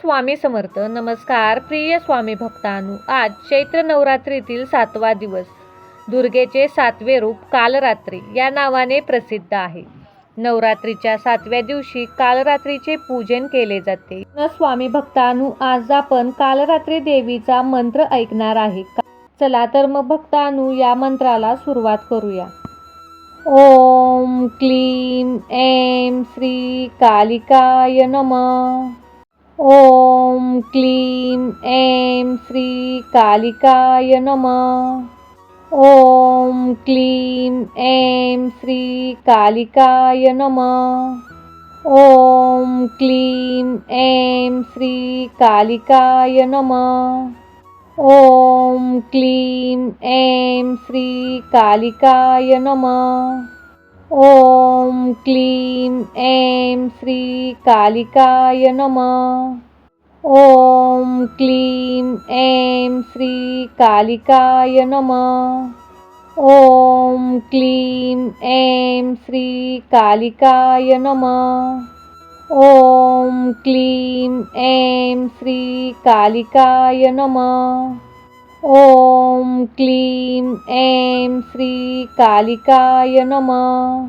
स्वामी समर्थ. नमस्कार प्रिय स्वामी भक्तानु. आज चैत्र नवरात्रीतील सातवा दिवस. दुर्गेचे सातवे रूप कालरात्री या नावाने प्रसिद्ध आहे. नवरात्रीच्या सातव्या दिवशी कालरात्रीचे पूजन केले जाते. न स्वामी भक्तानु आज आपण कालरात्री देवीचा मंत्र ऐकणार आहे. चला तर मग भक्तानु या मंत्राला सुरुवात करूया. ओम क्लीं ऐं श्री कालिकाय नमः. ॐ क्लीं ऐं श्री कालिकाय नमः। ॐ क्लीं ऐं श्री कालिकाय नमः। ॐ क्लीं ऐं श्री कालिकाय नमः। ॐ क्लीं ऐं श्री कालिकाय नमः। ॐ क्लीम ऐं श्री कालिकाय नमः। ॐ क्लीं ऐं श्री कालिकाय नम। ॐ क्लीं ऐं श्री कालिकाय नमः। ॐ क्लीं ऐं श्री कालिकाय नमः। ॐ क्लीं ऐं श्री कालिकाय नमः।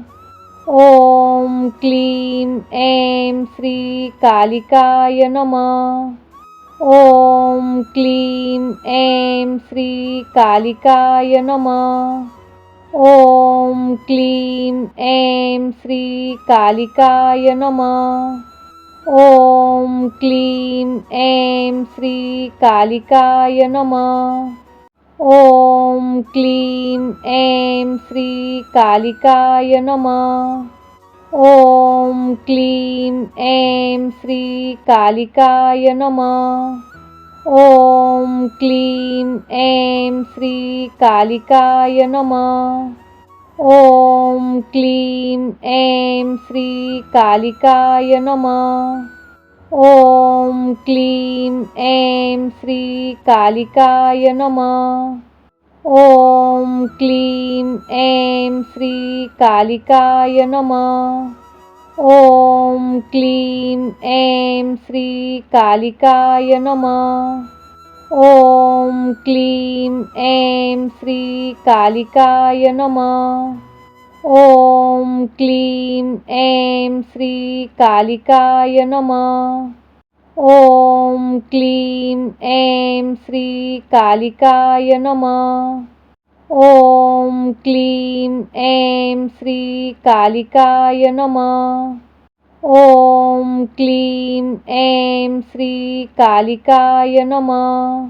ॐ क्लीं ऐं श्री कालिकाय नमः। ॐ क्लीं ऐं श्री कालिकाय नम। ॐ क्लीं ऐं श्री कालिकाय नमः। ॐ क्लीं ऐं श्री कालिकाय नम। ॐ क्लीं ऐं श्री कालिकाय नमः। ॐ क्लीं ऐं श्री कालिकाय नमः। ॐ क्लीं ऐं श्री कालिकाय नमः। ॐ क्लीं ऐं श्री कालिकाय नम। ॐ क्लीं ऐं श्री कालिकाय नमः। ॐ क्लीं ऐं श्री कालिकाय नमः। ॐ क्लीं ऐं श्री कालिकाय नमः। ॐ क्लीं ऐं श्री कालिकाय नमः। ॐ क्लीं ऐं श्री कालिकाय नमः। ॐ क्लीं ऐं श्री कालिकाय नमः। ॐ क्लीं ऐं श्री कालिकाय नमः। ॐ क्लीं ऐं श्री कालिकाय नमः।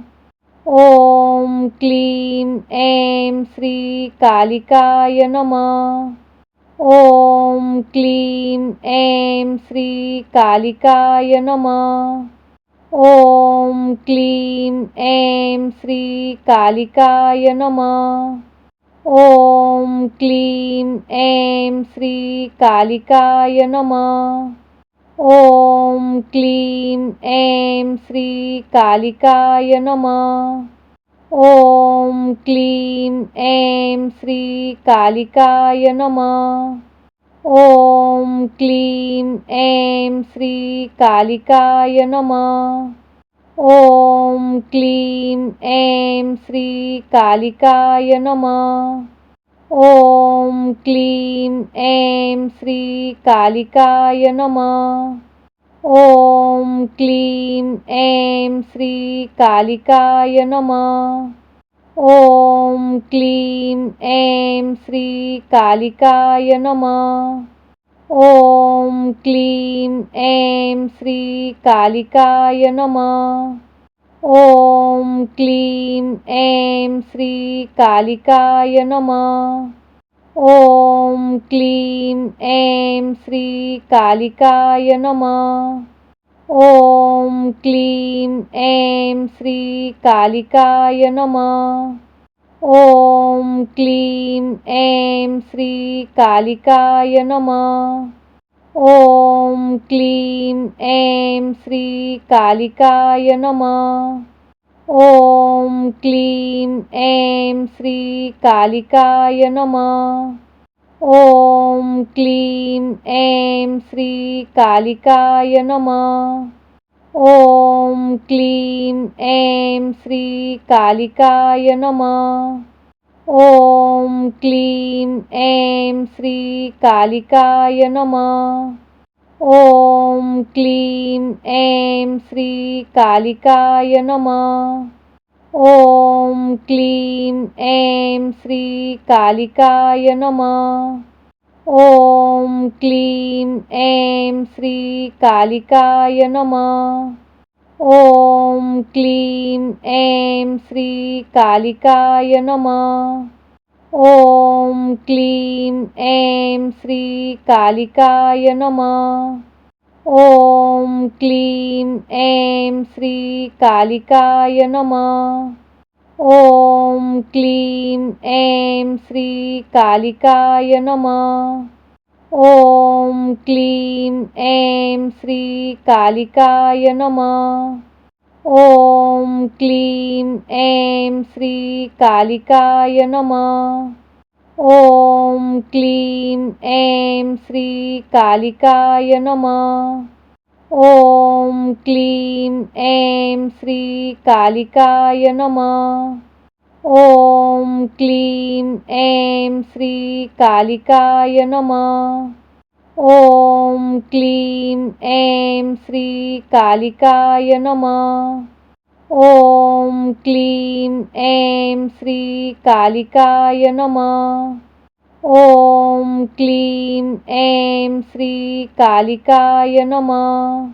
ॐ क्लीं ऐं श्री कालिकाय नमः। ॐ क्लीं ऐं श्री कालिकाय नमः। ॐ क्लीं ऐं श्री कालिकाय नमः। ॐ क्लीं ऐं श्री कालिकाय नमः। ॐ क्लीं ऐं श्री कालिकाय नमः। ॐ क्लीं ऐं श्री कालिकाय नमः। ॐ क्लीं ऐं श्री कालिकाय नमः। ॐ क्लीं ऐं श्री कालिकाय नमः। ॐ क्लीं ऐं श्री कालिकाय नमः। ॐ क्लीं ऐं श्री कालिकाय नमः। ॐ क्लीं ऐं श्री कालिकाय नमः। ॐ क्लीं ऐं श्री कालिकाय नमः। ॐ क्लीं ऐं श्री कालिकाय नमः। ॐ क्लीं ऐं श्री कालिकाय नमः। ॐ क्लीं ऐं श्री कालिकाय नमः। ॐ क्लीं ऐं श्री कालिकाय नमः। ॐ क्लीं ऐं श्री कालिकाय नमः। ॐ क्लीं ऐं श्री कालिकाय नमः। ॐ क्लीं ऐं श्री कालिकाय नमः। ओम क्लीम ऐं श्री कालिकाय नम। ओम क्लीम ऐं श्री कालिकाय नम। ओम क्लीम ऐं श्री कालिकाय नम। ओम क्लीम ऐं श्री कालिकाय नम। ओम क्लीम ऐं श्री कालिकाय नम। ओम क्लीम ऐं श्री कालिकाय नम। ओम क्लीम ऐं श्री कालिकाय नम। ओम क्लीम ऐं श्री कालिकाय नम। ओम क्लीम ऐं श्री कालिकाय नम। ओम क्लीम ऐं श्री कालिकाय नम। ओम क्लीम ऐं श्री कालिकाय नम। ओम क्लीम ऐं श्री कालिकाय नम। ॐ क्लीं ऐं श्रीकालिकाय नमः। ॐ क्लीं ऐं श्रीकालिकाय नमः। ॐ क्लीं ऐं श्रीकालिकाय नमः। ॐ क्लीं ऐं श्रीकालिकाय नमः। ॐ क्लीं ऐं श्रीकालिकाय नमः।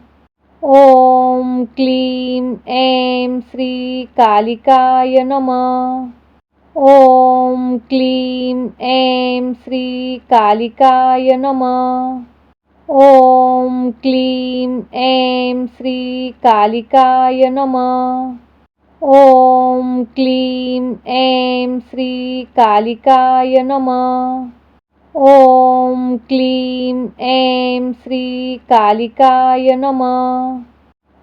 ॐ क्लीं ऐं श्रीकालिकाय नमः। ॐ क्लीं ऐं श्रीकालिकाय नमः। ॐ क्लीं ऐं श्रीकालिकाय नमः। ॐ क्लीं ऐं श्रीकालिकाय नमः। ॐ क्लीं ऐं श्रीकालिकाय नमः।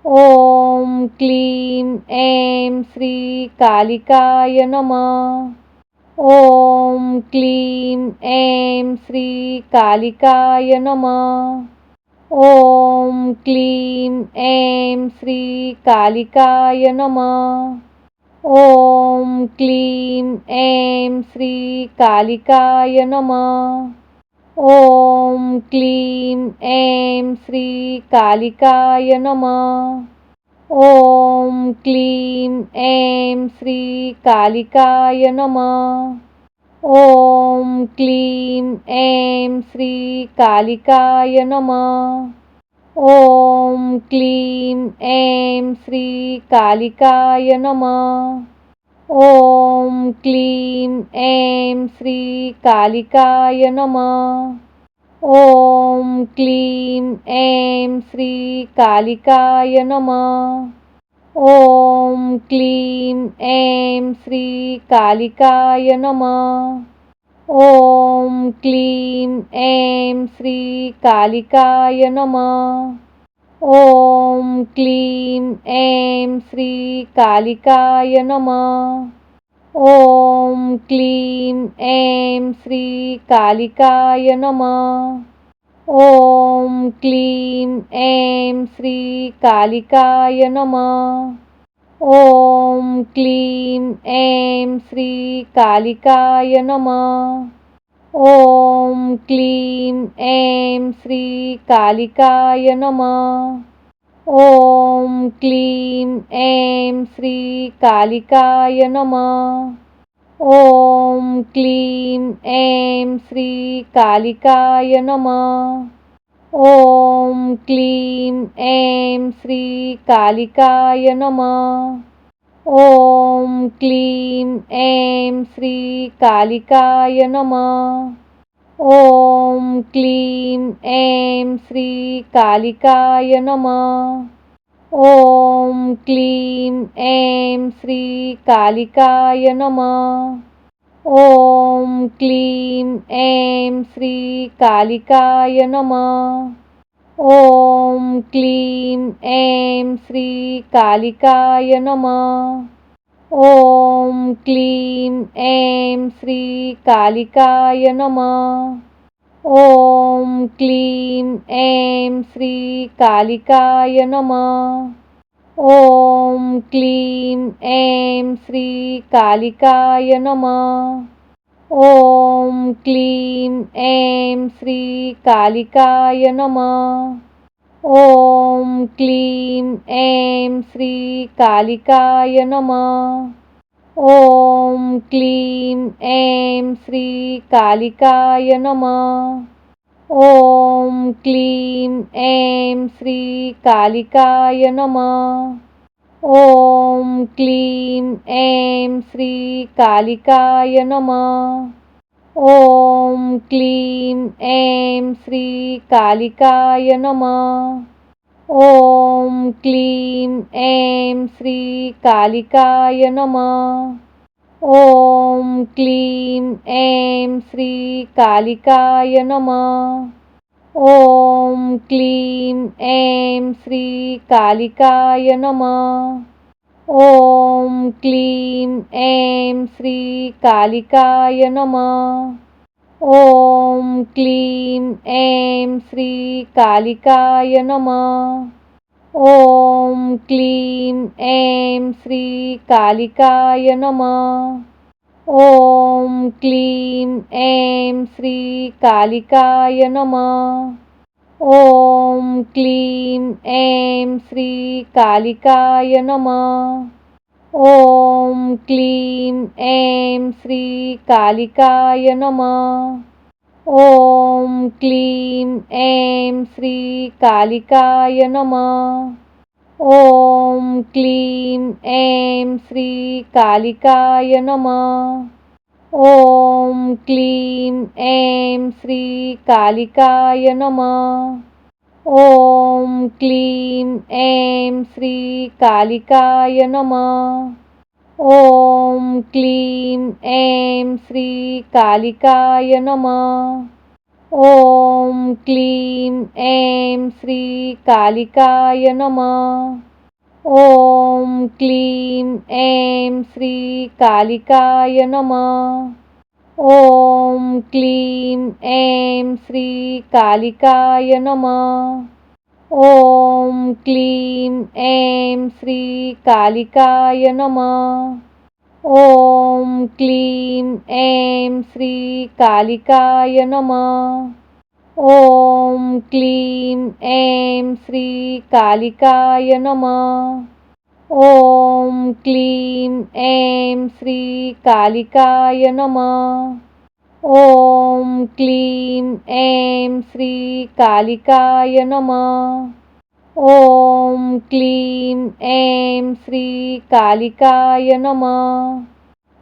ॐ क्लीं ऐं श्रीकालिकाय नमः। ॐ क्लीं ऐं श्रीकालिकाय नमः। ॐ क्लीं ऐं श्रीकालिकाय नमः। ॐ क्लीं ऐं श्रीकालिकाय नमः। ॐ क्लीं ऐं श्रीकालिकाय नमः। ॐ क्लीं ऐं श्रीकालिकाय नमः। ॐ क्लीं ऐं श्रीकालिकाय नमः। ॐ क्लीं ऐं श्रीकालिकाय नमः। ॐ क्लीं ऐं श्रीकालिकाय नमः। ॐ क्लीं ऐं श्रीकालिकाय नमः। ॐ क्लीं ऐं श्रीकालिकाय नमः। ॐ क्लीं ऐं श्रीकालिकाय नमः। ॐ क्लीं ऐं श्रीकालिकाय नमः। ॐ क्लीं ऐं श्रीकालिकाय नमः। ॐ क्लीं ऐं श्रीकालिकाय नमः। ॐ क्लीं ऐं श्रीकालिकाय नमः। ॐ क्लीं ऐं श्रीकालिकाय नमः। ॐ क्लीं ऐं श्रीकालिकाय नमः। ॐ क्लीं ऐं श्रीकालिकाय नमः। ॐ क्लीं ऐं श्रीकालिकाय नमः। ॐ क्लीं ऐं श्रीकालिकाय नमः। ॐ क्लीं ऐं श्रीकालिकाय नमः। ॐ क्लीं ऐं श्रीकालिकाय नमः। ॐ क्लीं ऐं श्रीकालिकाय नमः। ॐ क्लीं ऐं श्रीकालिकाय नमः। ॐ क्लीं ऐं श्रीकालिकाय नमः। ॐ क्लीं ऐं श्रीकालिकाय नमः। ॐ क्लीं ऐं श्रीकालिकाय नमः। ॐ क्लीं ऐं श्रीकालिकाय नमः। ॐ क्लीं ऐं श्रीकालिकाय नमः। ॐ क्लीं ऐं श्रीकालिकाय नमः। ओम क्लीम ऐं श्री कालिकाय नम। ओम क्लीम ऐं श्री कालिकाय नम। ओम क्लीम ऐं श्री कालिकाय नम। ओम क्लीम ऐं श्री कालिकाय नम। ओम क्लीम ऐं श्रीकालिकाय नमः। ॐ क्लीं ऐं श्रीकालिकाय नमः। ॐ क्लीं ऐं श्रीकालिकाय नमः। ॐ क्लीं ऐं श्रीकालिकाय नमः। ॐ क्लीं ऐं श्रीकालिकाय नमः। ओम क्लीम ऐं श्री कालिकाय नम। ओम क्लीम ऐं श्री कालिकाय नम। ओम क्लीम ऐं श्री कालिकाय नम। ओम क्लीम ऐं श्री कालिकाय नम। ओम क्लीम ऐं श्री कालिकाय नम। ओम क्लीम ऐं श्री कालिकाय नम। ओम क्लीम ऐं श्री कालिकाय नम। ओम क्लीम ऐं श्री कालिकाय नम। ॐ क्लीं ऐं श्रीकालिकाय नमः। ॐ क्लीं ऐं श्रीकालिकाय नमः। ॐ क्लीं ऐं श्रीकालिकाय नमः। ॐ क्लीं ऐं श्रीकालिकाय नमः। ओम क्लीम ऐं श्री कालिकाय नम। ओम क्लीम ऐं श्री कालिकाय नम। ओम क्लीम ऐं श्री कालिकाय नम। ओम क्लीम ऐं श्री कालिकाय नम। ॐ क्लीं ऐं श्रीकालिकाय नमः।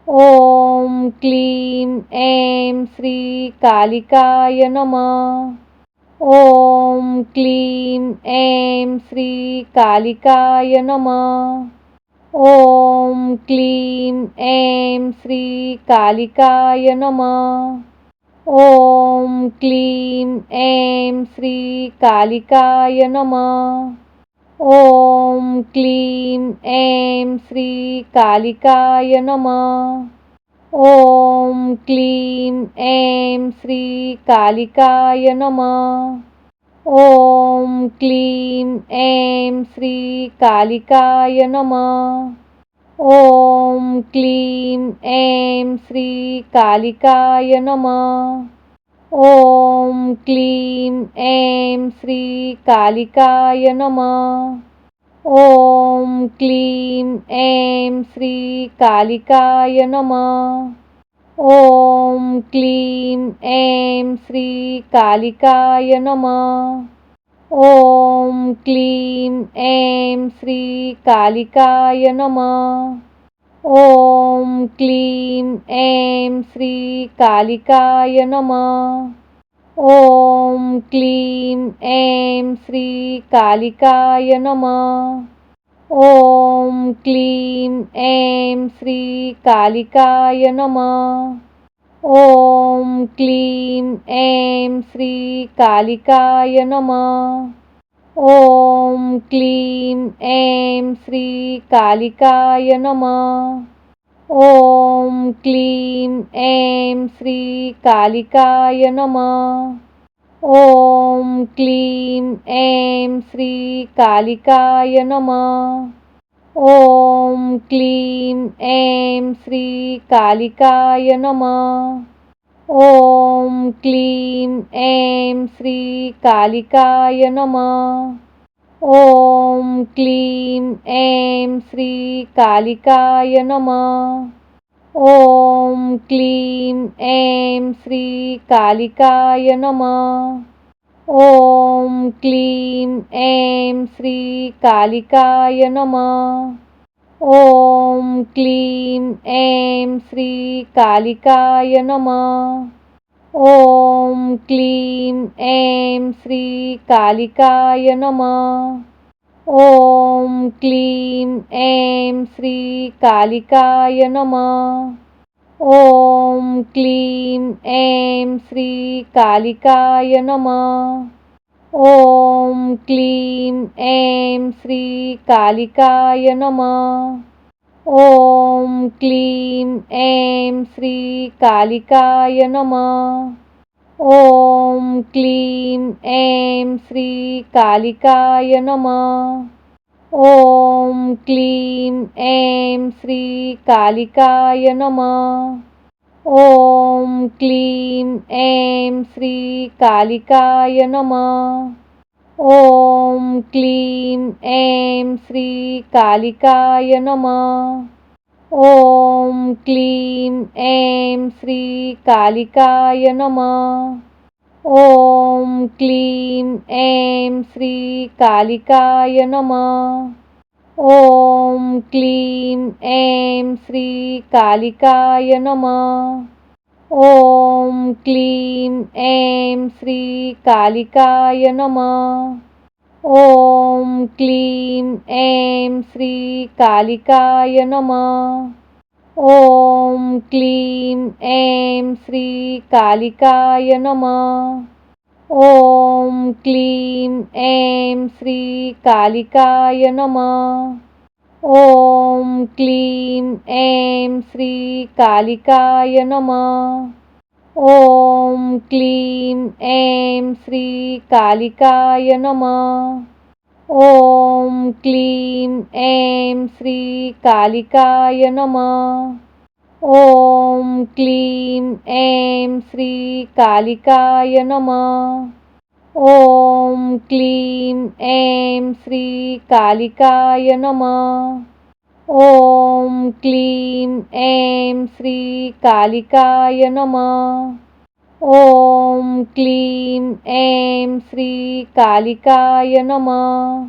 ॐ क्लीं ऐं श्रीकालिकाय नमः। ॐ क्लीं ऐं श्रीकालिकाय नमः। ॐ क्लीं ऐं श्रीकालिकाय नमः। ॐ क्लीं ऐं श्रीकालिकाय नमः। ॐ क्लीं ऐं श्रीकालिकाय नमः। ॐ क्लीं ऐं श्रीकालिकाय नमः। ॐ क्लीं ऐं श्रीकालिकाय नमः। ॐ क्लीं ऐं श्रीकालिकाय नमः। ॐ क्लीं ऐं श्रीकालिकाय नमः। ॐ क्लीं ऐं श्रीकालिकाय नमः। ॐ क्लीं ऐं श्रीकालिकाय नमः। ओम क्लीम ऐं श्री कालिकाय नम। ओम क्लीम ऐं श्री कालिकाय नम। ओम क्लीम ऐं श्री कालिकाय नम। ओम क्लीम ऐं श्री कालिकाय नम। ॐ क्लीं ऐं श्रीकालिकाय नमः। ॐ क्लीं ऐं श्रीकालिकाय नमः। ॐ क्लीं ऐं श्रीकालिकाय नमः। ॐ क्लीं ऐं श्रीकालिकाय नमः। ओम क्लीम ऐं श्री कालिकाय नम। ओम क्लीम ऐं श्री कालिकाय नम। ओम क्लीम ऐं श्री कालिकाय नम। ओम क्लीम ऐं श्री कालिकाय नम। ॐ क्लीं ऐं श्रीकालिकाय नमः। ॐ क्लीं ऐं श्रीकालिकाय नमः। ॐ क्लीं ऐं श्रीकालिकाय नमः। ॐ क्लीं ऐं श्रीकालिकाय नमः। ॐ क्लीं ऐं श्रीकालिकाय नमः। ॐ क्लीं ऐं श्रीकालिकाय नमः। ॐ क्लीं ऐं श्रीकालिकाय नमः। ॐ क्लीं ऐं श्रीकालिकाय नमः। ओम क्लीम ऐं श्री कालिकाय नम। ओम क्लीम ऐं श्री कालिकाय नम। ओम क्लीम ऐं श्री कालिकाय नम। ओम क्लीम ऐं श्री कालिकाय नम। ओम क्लीम ऐं श्री कालिकाय नम। ओम क्लीम ऐं श्री कालिकाय नम। ओम क्लीम ऐं श्री कालिकाय नम। ओम क्लीम ऐं श्री कालिकाय नम। ॐ क्लीं ऐं श्रीकालिकाय नमः। ॐ क्लीं ऐं श्रीकालिकाय नमः। ॐ क्लीं ऐं श्रीकालिकाय नमः। ॐ क्लीं ऐं श्रीकालिकाय नमः। ॐ क्लीं ऐं श्रीकालिकाय नमः। ॐ क्लीं ऐं श्रीकालिकाय नमः। ॐ क्लीं ऐं श्रीकालिकाय नमः। ॐ क्लीं ऐं श्रीकालिकाय नमः। ॐ क्लीं ऐं श्रीकालिकाय नमः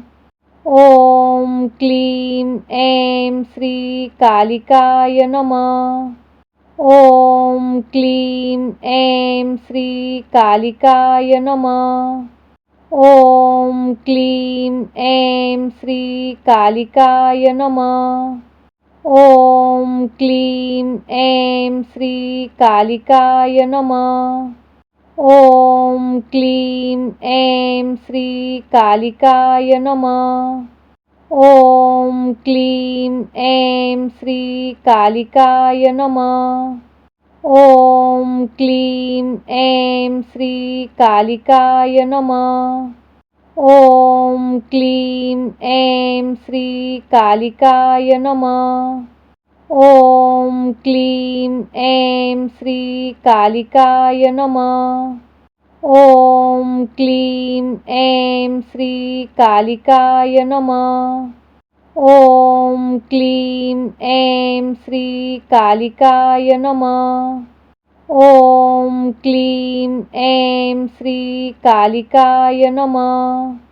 ॐ क्लीं ऐं श्रीकालिकाय नमः ॐ क्लीं ऐं श्रीकालिकाय नमः ॐ क्लीं ऐं श्रीकालिकाय नमः ॐ क्लीं ऐं श्रीकालिकाय नमः ओम क्लीम ऐं श्री कालिकाय नम। ओम क्लीम ऐं श्री कालिकाय नम। ओम क्लीम ऐं श्री कालिकाय नम। ओम क्लीम ऐं श्री कालिकाय नम। ॐ क्लीं ऐं श्रीकालिकाय नमः। ॐ क्लीं ऐं श्रीकालिकाय नमः। ॐ क्लीं ऐं श्रीकालिकाय नमः। ॐ क्लीं ऐं श्रीकालिकाय नमः।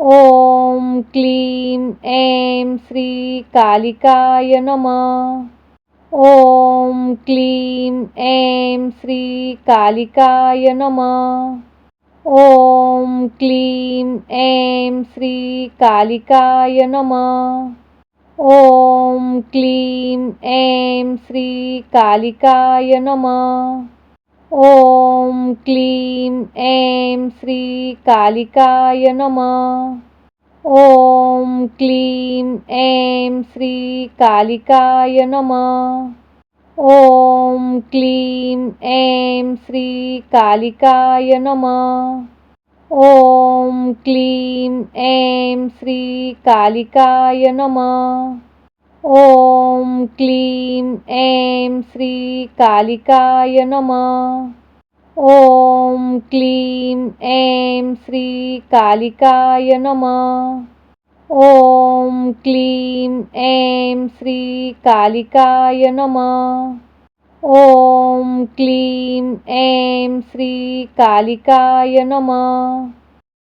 ॐ क्लीं ऐं श्रीकालिकाय नमः। ॐ क्लीं ऐं श्रीकालिकाय नमः। ॐ क्लीं ऐं श्रीकालिकाय नमः। ॐ क्लीं ऐं श्रीकालिकाय नमः। ॐ क्लीं ऐं श्रीकालिकाय नमः। ॐ क्लीं ऐं श्रीकालिकाय नमः। ॐ क्लीं ऐं श्रीकालिकाय नमः। ॐ क्लीं ऐं श्रीकालिकाय नमः। ॐ क्लीं ऐं श्रीकालिकाय नमः। ॐ क्लीं ऐं श्रीकालिकाय नमः। ॐ क्लीं ऐं श्रीकालिकाय नमः। ॐ क्लीं ऐं श्रीकालिकाय नमः।